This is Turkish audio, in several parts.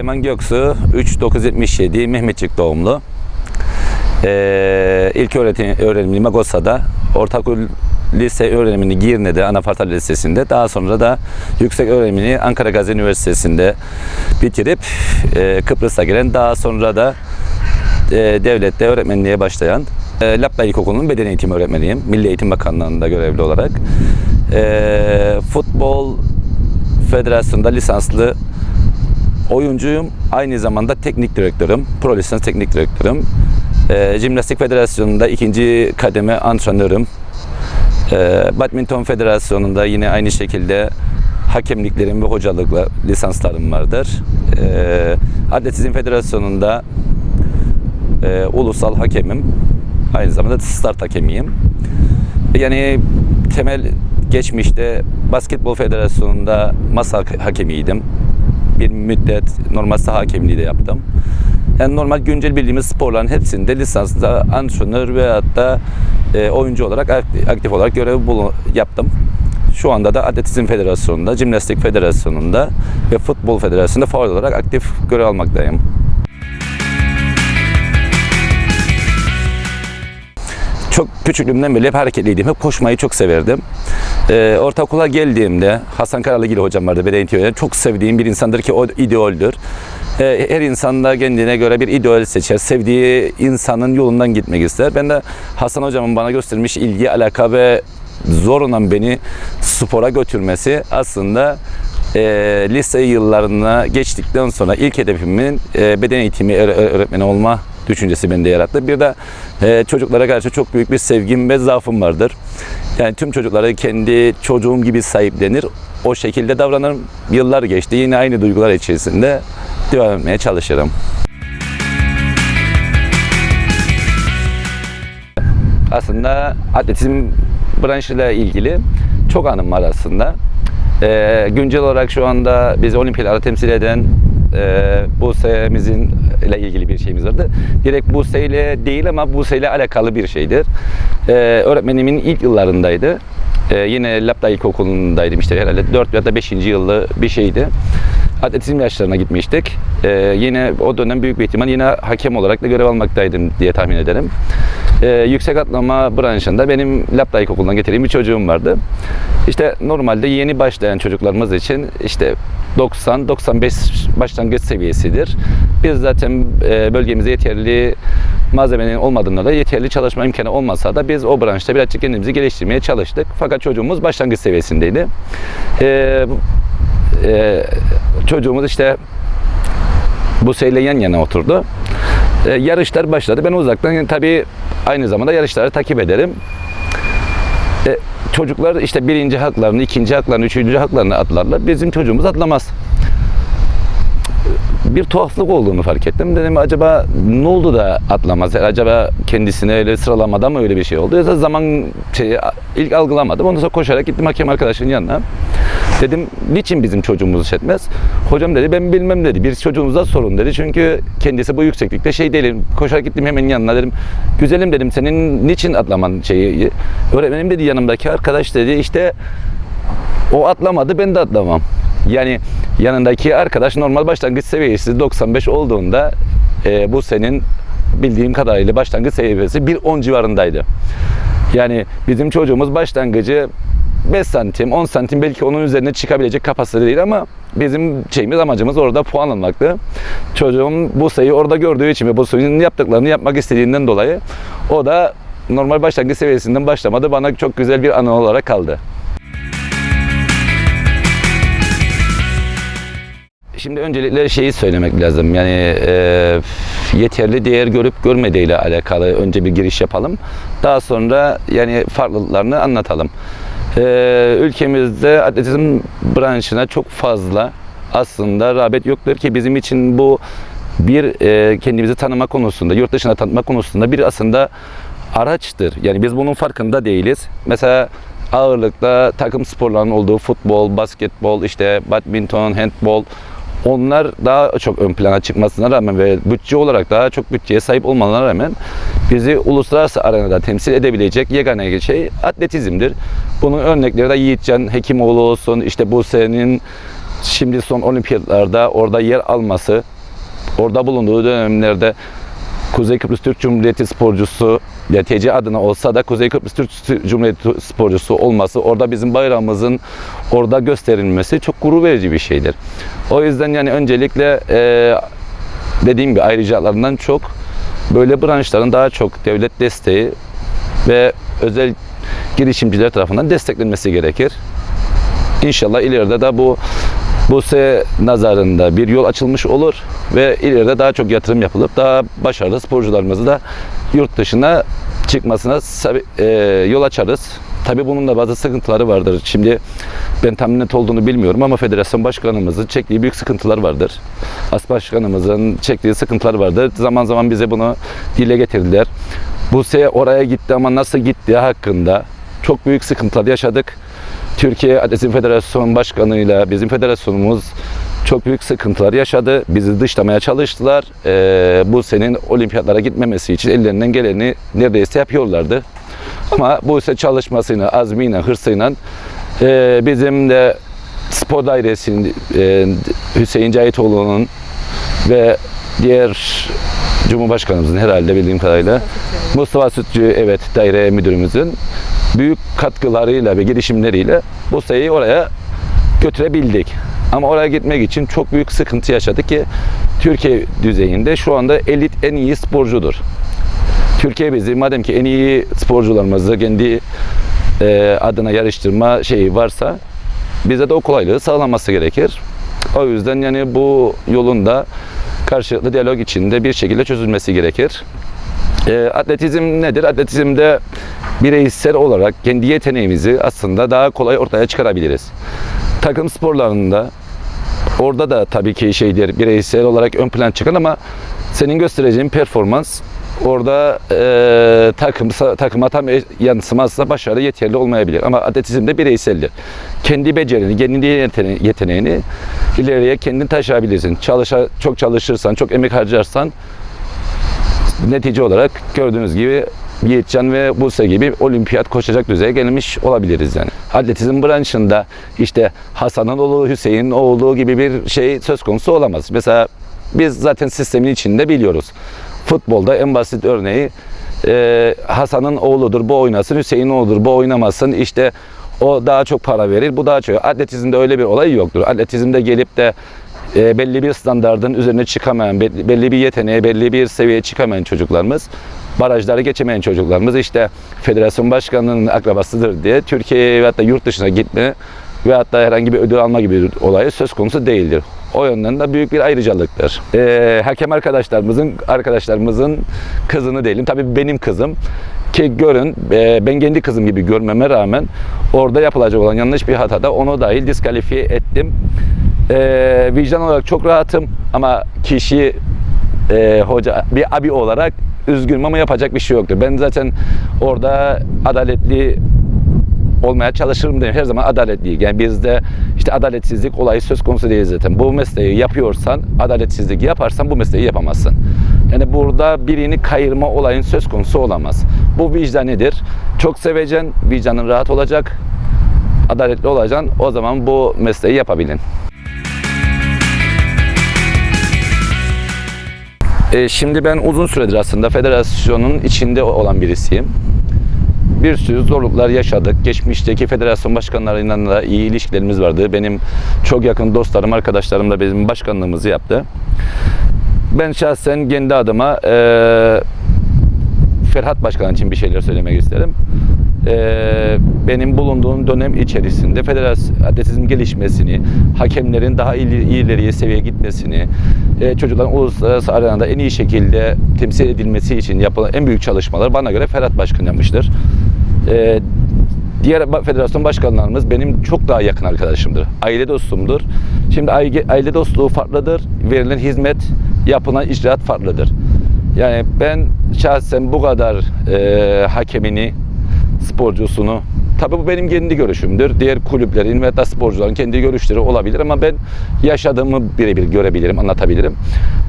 Süleyman Göksu 3977 Mehmetçik doğumlu. Ee, ilk öğretim, öğrenimimi Magosa'da, ortaokul lise öğrenimini Girne'de, Anafarta Lisesi'nde, daha sonra da yüksek öğrenimini Ankara Gazi Üniversitesi'nde bitirip e, Kıbrıs'a gelen, daha sonra da e, devlette öğretmenliğe başlayan e, Lapla İlkokulu'nun beden eğitimi öğretmeniyim. Milli Eğitim Bakanlığı'nda görevli olarak. E, futbol Federasyonu'nda lisanslı oyuncuyum. Aynı zamanda teknik direktörüm. Pro lisans teknik direktörüm. E, Jimnastik Federasyonu'nda ikinci kademe antrenörüm. E, Badminton Federasyonu'nda yine aynı şekilde hakemliklerim ve hocalıkla lisanslarım vardır. E, Atletizm Federasyonu'nda e, ulusal hakemim. Aynı zamanda start hakemiyim. Yani temel geçmişte Basketbol Federasyonu'nda masa hakemiydim. Bir müddet normal saha hakemliği de yaptım. Yani normal güncel bildiğimiz sporların hepsinde lisanslı antrenör ve hatta e, oyuncu olarak aktif, olarak görev yaptım. Şu anda da Atletizm Federasyonu'nda, Jimnastik Federasyonu'nda ve Futbol Federasyonu'nda faal olarak aktif görev almaktayım. çok küçüklüğümden beri hep hareketliydim. Hep koşmayı çok severdim. Ee, ortaokula geldiğimde Hasan Karalıgil hocam vardı beden eğitimi. Çok sevdiğim bir insandır ki o ideoldür. Ee, her insan da kendine göre bir ideal seçer. Sevdiği insanın yolundan gitmek ister. Ben de Hasan hocamın bana göstermiş ilgi, alaka ve zorla beni spora götürmesi aslında e, lise yıllarına geçtikten sonra ilk hedefimin e, beden eğitimi öğre- öğretmeni olma düşüncesi bende yarattı. Bir de e, çocuklara karşı çok büyük bir sevgim ve zaafım vardır. Yani tüm çocuklara kendi çocuğum gibi sahiplenir. O şekilde davranırım. Yıllar geçti. Yine aynı duygular içerisinde devam etmeye çalışırım. Aslında atletizm branşıyla ilgili çok anım var aslında. Ee, güncel olarak şu anda bizi olimpiyatlarda temsil eden e, Buse'mizin ile ilgili bir şeyimiz vardı. Direkt Buse ile değil ama Buse ile alakalı bir şeydir. Ee, öğretmenimin ilk yıllarındaydı. Ee, yine Lapta İlkokulu'ndaydım işte herhalde 4 ya da 5. yıllı bir şeydi. Atletizm yaşlarına gitmiştik. Ee, yine o dönem büyük bir ihtimal yine hakem olarak da görev almaktaydım diye tahmin ederim. Ee, yüksek atlama branşında benim Lapta İlkokulu'ndan getirdiğim bir çocuğum vardı. İşte normalde yeni başlayan çocuklarımız için işte 90-95 başlangıç seviyesidir. Biz zaten e, bölgemizde yeterli malzemenin olmadığında da yeterli çalışma imkanı olmasa da biz o branşta birazcık kendimizi geliştirmeye çalıştık. Fakat çocuğumuz başlangıç seviyesindeydi. Bu- e, çocuğumuz işte bu seyle yan yana oturdu. E, yarışlar başladı. Ben uzaktan yani tabii aynı zamanda yarışları takip ederim. E, çocuklar işte birinci haklarını, ikinci haklarını, üçüncü haklarını atlarlar. Bizim çocuğumuz atlamaz. Bir tuhaflık olduğunu fark ettim. Dedim acaba ne oldu da atlamaz? Yani acaba kendisine öyle sıralamada mı öyle bir şey oldu? Yoksa zaman şeyi ilk algılamadım. Ondan sonra koşarak gittim hakem arkadaşın yanına. Dedim niçin bizim çocuğumuz iş etmez? Hocam dedi ben bilmem dedi. Bir çocuğunuza sorun dedi. Çünkü kendisi bu yükseklikte şey değil. Koşarak gittim hemen yanına dedim. Güzelim dedim senin niçin atlaman şeyi? Öğretmenim dedi yanımdaki arkadaş dedi işte o atlamadı ben de atlamam. Yani yanındaki arkadaş normal başlangıç seviyesi 95 olduğunda e, bu senin bildiğim kadarıyla başlangıç seviyesi 1.10 civarındaydı. Yani bizim çocuğumuz başlangıcı 5 santim, 10 santim belki onun üzerine çıkabilecek kapasite değil ama bizim şeyimiz amacımız orada puan almaktı. Çocuğum bu sayıyı orada gördüğü için ve bu sayının yaptıklarını yapmak istediğinden dolayı o da normal başlangıç seviyesinden başlamadı. Bana çok güzel bir anı olarak kaldı. Şimdi öncelikle şeyi söylemek lazım. Yani e, yeterli değer görüp görmediğiyle alakalı önce bir giriş yapalım. Daha sonra yani farklılıklarını anlatalım. E, ülkemizde atletizm branşına çok fazla aslında rağbet yoktur ki bizim için bu bir e, kendimizi tanıma konusunda, yurt dışına tanıtma konusunda bir aslında araçtır. Yani biz bunun farkında değiliz. Mesela ağırlıkta takım sporlarının olduğu futbol, basketbol, işte badminton, handbol onlar daha çok ön plana çıkmasına rağmen ve bütçe olarak daha çok bütçeye sahip olmalarına rağmen bizi uluslararası arenada temsil edebilecek yegane şey atletizmdir. Bunun örnekleri de Yiğitcan Hekimoğlu olsun, işte Buse'nin şimdi son olimpiyatlarda orada yer alması, orada bulunduğu dönemlerde Kuzey Kıbrıs Türk Cumhuriyeti sporcusu YTC adına olsa da Kuzey Kıbrıs Türk Cumhuriyeti sporcusu olması, orada bizim bayrağımızın orada gösterilmesi çok gurur verici bir şeydir. O yüzden yani öncelikle e, dediğim gibi ayrıcalarından çok böyle branşların daha çok devlet desteği ve özel girişimciler tarafından desteklenmesi gerekir. İnşallah ileride de bu Buse nazarında bir yol açılmış olur ve ileride daha çok yatırım yapılıp daha başarılı sporcularımızı da yurt dışına çıkmasına e, yol açarız. Tabii bunun da bazı sıkıntıları vardır. Şimdi ben tam net olduğunu bilmiyorum ama federasyon başkanımızın çektiği büyük sıkıntılar vardır. As başkanımızın çektiği sıkıntılar vardır. Zaman zaman bize bunu dile getirdiler. Buse oraya gitti ama nasıl gitti hakkında çok büyük sıkıntılar yaşadık. Türkiye Atletizm Federasyonu Başkanı'yla bizim federasyonumuz çok büyük sıkıntılar yaşadı. Bizi dışlamaya çalıştılar. Ee, bu senin olimpiyatlara gitmemesi için ellerinden geleni neredeyse yapıyorlardı. Ama bu ise çalışmasıyla, azmiyle, hırsıyla e, bizim de spor dairesinin e, Hüseyin Cahitoğlu'nun ve diğer Cumhurbaşkanımızın herhalde bildiğim kadarıyla Mustafa Sütçü evet daire müdürümüzün büyük katkılarıyla ve girişimleriyle bu sayıyı oraya götürebildik. Ama oraya gitmek için çok büyük sıkıntı yaşadık ki Türkiye düzeyinde şu anda elit en iyi sporcudur. Türkiye bizi madem ki en iyi sporcularımızı kendi e, adına yarıştırma şeyi varsa bize de o kolaylığı sağlanması gerekir. O yüzden yani bu yolun da karşılıklı diyalog içinde bir şekilde çözülmesi gerekir. E, atletizm nedir? Atletizmde bireysel olarak kendi yeteneğimizi aslında daha kolay ortaya çıkarabiliriz. Takım sporlarında orada da tabii ki şeydir bireysel olarak ön plan çıkan ama senin göstereceğin performans orada e, takım takıma tam e- yansımazsa başarı yeterli olmayabilir. Ama atletizmde bireyseldir. Kendi becerini, kendi yetene- yeteneğini ileriye kendin taşıyabilirsin. Çalışa, çok çalışırsan, çok emek harcarsan netice olarak gördüğünüz gibi Yiğitcan ve Buse gibi olimpiyat koşacak düzeye gelmiş olabiliriz yani. Atletizm branşında işte Hasan'ın oğlu, Hüseyin oğlu gibi bir şey söz konusu olamaz. Mesela biz zaten sistemin içinde biliyoruz. Futbolda en basit örneği e, Hasan'ın oğludur bu oynasın, Hüseyin'in oğludur bu oynamasın. İşte o daha çok para verir, bu daha çok. Atletizmde öyle bir olay yoktur. Atletizmde gelip de e, belli bir standardın üzerine çıkamayan, belli, belli bir yeteneğe, belli bir seviyeye çıkamayan çocuklarımız, barajları geçemeyen çocuklarımız işte federasyon başkanının akrabasıdır diye Türkiye'ye ve hatta yurt dışına gitme ve hatta herhangi bir ödül alma gibi bir olayı söz konusu değildir. O yönden de büyük bir ayrıcalıktır. E, hakem arkadaşlarımızın arkadaşlarımızın kızını değilim. Tabii benim kızım ki görün e, ben kendi kızım gibi görmeme rağmen orada yapılacak olan yanlış bir hatada onu dahil diskalifiye ettim. Ee, vicdan olarak çok rahatım ama kişi e, hoca bir abi olarak üzgünüm ama yapacak bir şey yoktur. Ben zaten orada adaletli olmaya çalışırım dedim. Her zaman adaletliyim. Yani bizde işte adaletsizlik olayı söz konusu değil zaten. Bu mesleği yapıyorsan, adaletsizlik yaparsan bu mesleği yapamazsın. Yani burada birini kayırma olayın söz konusu olamaz. Bu vicdan nedir? Çok sevecen, vicdanın rahat olacak, adaletli olacaksın. O zaman bu mesleği yapabilin. E, şimdi ben uzun süredir aslında federasyonun içinde olan birisiyim. Bir sürü zorluklar yaşadık. Geçmişteki federasyon başkanlarıyla da iyi ilişkilerimiz vardı. Benim çok yakın dostlarım, arkadaşlarım da bizim başkanlığımızı yaptı. Ben şahsen kendi adıma e, Ferhat Başkan için bir şeyler söylemek isterim. Ee, benim bulunduğum dönem içerisinde federasyon atletizm gelişmesini, hakemlerin daha ileri, ileriye seviyeye gitmesini, e, çocukların uluslararası arenada en iyi şekilde temsil edilmesi için yapılan en büyük çalışmalar bana göre Ferhat Başkan yapmıştır. Ee, diğer federasyon başkanlarımız benim çok daha yakın arkadaşımdır. Aile dostumdur. Şimdi aile, dostluğu farklıdır. Verilen hizmet, yapılan icraat farklıdır. Yani ben şahsen bu kadar e, hakemini, sporcusunu, tabii bu benim kendi görüşümdür. Diğer kulüplerin ve da sporcuların kendi görüşleri olabilir ama ben yaşadığımı birebir görebilirim, anlatabilirim.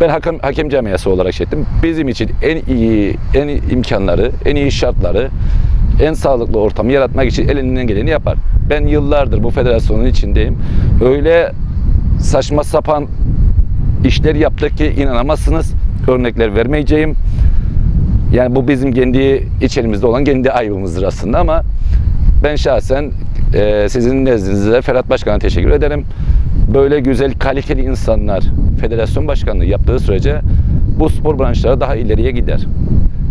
Ben hakem, hakem camiası olarak şey ettim. Bizim için en iyi, en iyi imkanları, en iyi şartları, en sağlıklı ortamı yaratmak için elinden geleni yapar. Ben yıllardır bu federasyonun içindeyim. Öyle saçma sapan işler yaptık ki inanamazsınız. Örnekler vermeyeceğim. Yani bu bizim kendi içerimizde olan kendi ayıbımızdır aslında ama ben şahsen e, sizin nezdinizde Ferhat Başkan'a teşekkür ederim. Böyle güzel, kaliteli insanlar federasyon başkanlığı yaptığı sürece bu spor branşları daha ileriye gider.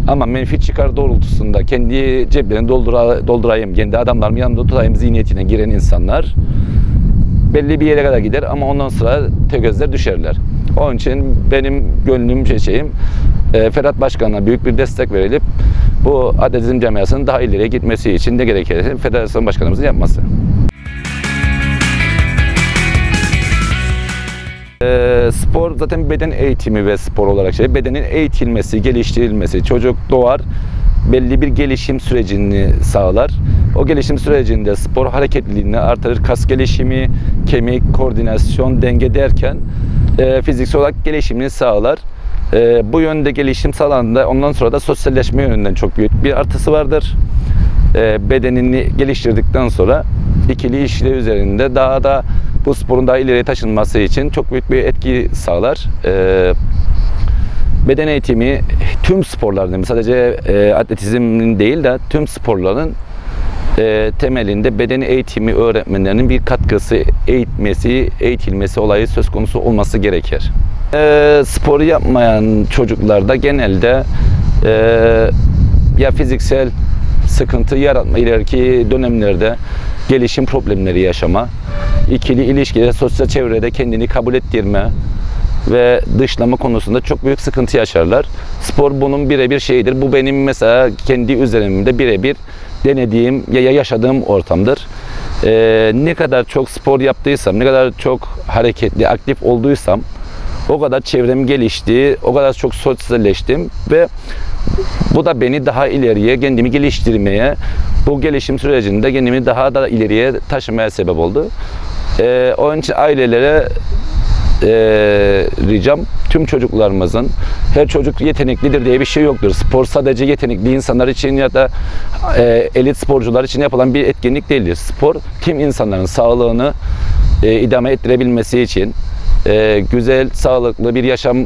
Ama menfi çıkar doğrultusunda kendi ceplerini doldura, doldurayım, kendi adamlarımı yanında tutayım zihniyetine giren insanlar belli bir yere kadar gider ama ondan sonra tökezler düşerler. Onun için benim gönlüm şey şeyim e, Ferhat Başkan'a büyük bir destek verilip bu atletizm camiasının daha ileriye gitmesi için ne gerekirse federasyon başkanımızın yapması. E, spor zaten beden eğitimi ve spor olarak şey. Bedenin eğitilmesi, geliştirilmesi. Çocuk doğar belli bir gelişim sürecini sağlar. O gelişim sürecinde spor hareketliliğini artırır. Kas gelişimi, kemik, koordinasyon, denge derken e, fiziksel olarak gelişimini sağlar. E, bu yönde gelişim sağlandığında ondan sonra da sosyalleşme yönünden çok büyük bir artısı vardır. E, bedenini geliştirdikten sonra ikili ilişkiler üzerinde daha da bu sporun daha ileriye taşınması için çok büyük bir etki sağlar. E, beden eğitimi tüm sporların sadece e, atletizmin değil de tüm sporların e, temelinde beden eğitimi öğretmenlerinin bir katkısı, eğitmesi, eğitilmesi olayı söz konusu olması gerekir. E, sporu yapmayan çocuklarda genelde e, ya fiziksel sıkıntı yaratma ileriki dönemlerde gelişim problemleri yaşama, ikili ilişkide, sosyal çevrede kendini kabul ettirme, ve dışlama konusunda çok büyük sıkıntı yaşarlar. Spor bunun birebir şeyidir. Bu benim mesela kendi üzerimde birebir denediğim ya yaşadığım ortamdır. Ee, ne kadar çok spor yaptıysam, ne kadar çok hareketli, aktif olduysam o kadar çevrem gelişti, o kadar çok sosyalleştim ve bu da beni daha ileriye, kendimi geliştirmeye, bu gelişim sürecinde kendimi daha da ileriye taşımaya sebep oldu. Ee, onun için ailelere e, ricam tüm çocuklarımızın her çocuk yeteneklidir diye bir şey yoktur. Spor sadece yetenekli insanlar için ya da e, elit sporcular için yapılan bir etkinlik değildir. Spor tüm insanların sağlığını e, idame ettirebilmesi için e, güzel, sağlıklı bir yaşam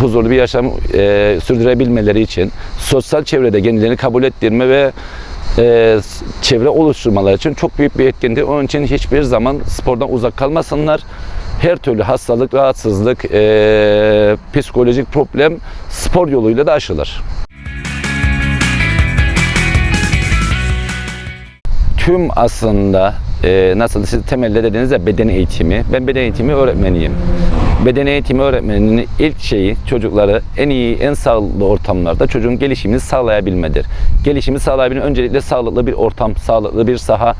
huzurlu bir yaşam e, sürdürebilmeleri için sosyal çevrede kendilerini kabul ettirme ve e, çevre oluşturmaları için çok büyük bir etkinlik. Onun için hiçbir zaman spordan uzak kalmasınlar her türlü hastalık, rahatsızlık, e, psikolojik problem spor yoluyla da aşılır. Tüm aslında e, nasıl siz temelde dediniz ya beden eğitimi. Ben beden eğitimi öğretmeniyim. Beden eğitimi öğretmeninin ilk şeyi çocukları en iyi, en sağlıklı ortamlarda çocuğun gelişimini sağlayabilmedir. Gelişimi sağlayabilmek öncelikle sağlıklı bir ortam, sağlıklı bir saha,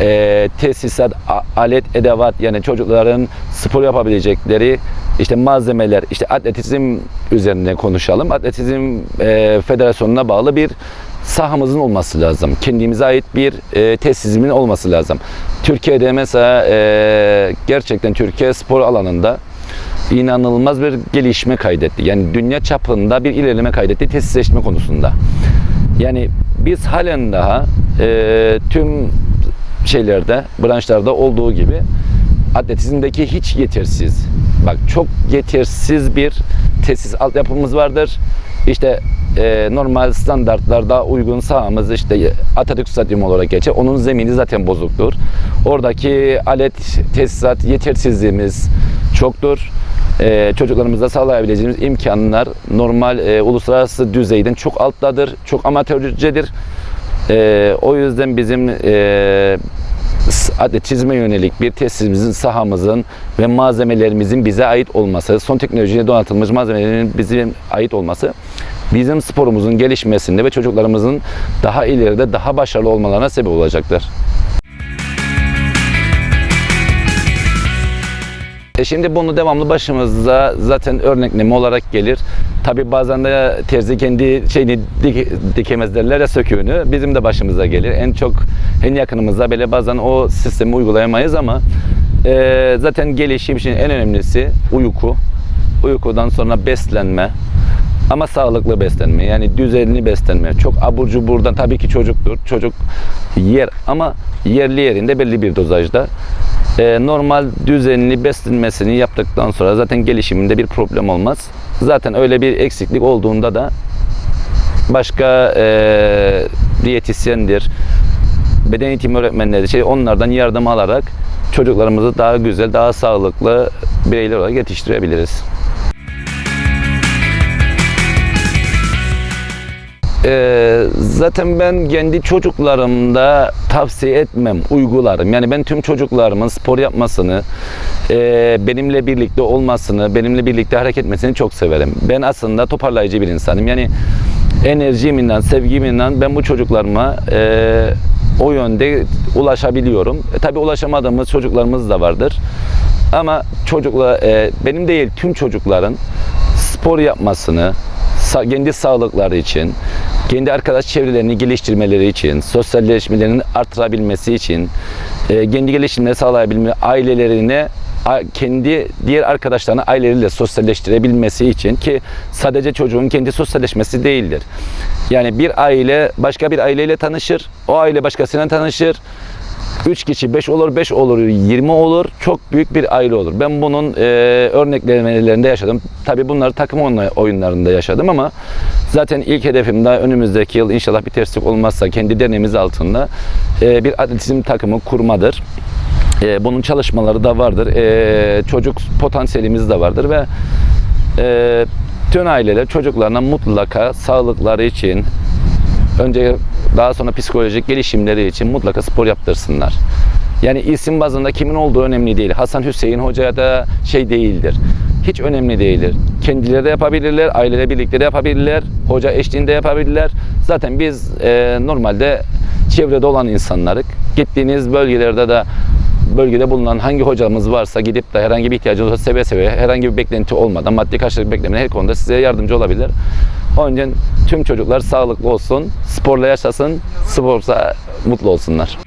e, tesisat, alet, edevat yani çocukların spor yapabilecekleri işte malzemeler, işte atletizm üzerine konuşalım. Atletizm e, federasyonuna bağlı bir sahamızın olması lazım. Kendimize ait bir e, tesisimin olması lazım. Türkiye'de mesela e, gerçekten Türkiye spor alanında inanılmaz bir gelişme kaydetti. Yani dünya çapında bir ilerleme kaydetti tesisleşme konusunda. Yani biz halen daha e, tüm şeylerde, branşlarda olduğu gibi atletizmdeki hiç yetersiz. Bak çok yetersiz bir tesis altyapımız vardır. İşte e, normal standartlarda uygun sahamız işte Atatürk Stadyumu olarak geçer. Onun zemini zaten bozuktur. Oradaki alet tesisat yetersizliğimiz çoktur. E, çocuklarımıza sağlayabileceğimiz imkanlar normal e, uluslararası düzeyden çok alttadır. Çok amatörcedir. E, o yüzden bizim e, atletizme yönelik bir tesisimizin, sahamızın ve malzemelerimizin bize ait olması, son teknolojiyle donatılmış malzemelerin bize ait olması bizim sporumuzun gelişmesinde ve çocuklarımızın daha ileride daha başarılı olmalarına sebep olacaktır. E şimdi bunu devamlı başımızda zaten örnekleme olarak gelir. Tabi bazen de terzi kendi şeyini dik, dikemez derler ya söküğünü. Bizim de başımıza gelir. En çok en yakınımızda böyle bazen o sistemi uygulayamayız ama e, zaten gelişim için en önemlisi uyku. Uykudan sonra beslenme. Ama sağlıklı beslenme yani düzenli beslenme. Çok abur cuburdan tabii ki çocuktur. Çocuk yer ama yerli yerinde belli bir dozajda. E, normal düzenli beslenmesini yaptıktan sonra zaten gelişiminde bir problem olmaz. Zaten öyle bir eksiklik olduğunda da başka e, diyetisyendir, beden eğitimi öğretmenleri şey onlardan yardım alarak çocuklarımızı daha güzel, daha sağlıklı bireyler olarak yetiştirebiliriz. Ee, zaten ben kendi çocuklarımda tavsiye etmem, uygularım. Yani ben tüm çocuklarımın spor yapmasını, e, benimle birlikte olmasını, benimle birlikte hareket etmesini çok severim. Ben aslında toparlayıcı bir insanım. Yani enerjimden, sevgimden ben bu çocuklarıma e, o yönde ulaşabiliyorum. E, tabii ulaşamadığımız çocuklarımız da vardır. Ama çocukla e, benim değil tüm çocukların spor yapmasını, kendi sağlıkları için, kendi arkadaş çevrelerini geliştirmeleri için, sosyalleşmelerini artırabilmesi için, e, kendi gelişimlerini sağlayabilme, ailelerine kendi diğer arkadaşlarını aileleriyle sosyalleştirebilmesi için ki sadece çocuğun kendi sosyalleşmesi değildir. Yani bir aile başka bir aileyle tanışır, o aile başkasıyla tanışır, 3 kişi 5 olur, 5 olur, 20 olur. Çok büyük bir aile olur. Ben bunun e, örneklemelerinde yaşadım. Tabii bunları takım oyunlarında yaşadım ama zaten ilk hedefim de önümüzdeki yıl inşallah bir terslik olmazsa kendi derneğimiz altında e, bir atletizm takımı kurmadır. E, bunun çalışmaları da vardır. E, çocuk potansiyelimiz de vardır ve e, tüm aileler çocuklarına mutlaka sağlıkları için önce daha sonra psikolojik gelişimleri için mutlaka spor yaptırsınlar. Yani isim bazında kimin olduğu önemli değil. Hasan Hüseyin Hoca'ya da şey değildir. Hiç önemli değildir. Kendileri de yapabilirler, aileyle birlikte de yapabilirler, hoca eşliğinde yapabilirler. Zaten biz e, normalde çevrede olan insanlarık. Gittiğiniz bölgelerde de bölgede bulunan hangi hocamız varsa gidip de herhangi bir ihtiyacınız olursa seve seve herhangi bir beklenti olmadan maddi karşılık beklemeden her konuda size yardımcı olabilir. Onun için tüm çocuklar sağlıklı olsun, sporla yaşasın, sporsa mutlu olsunlar.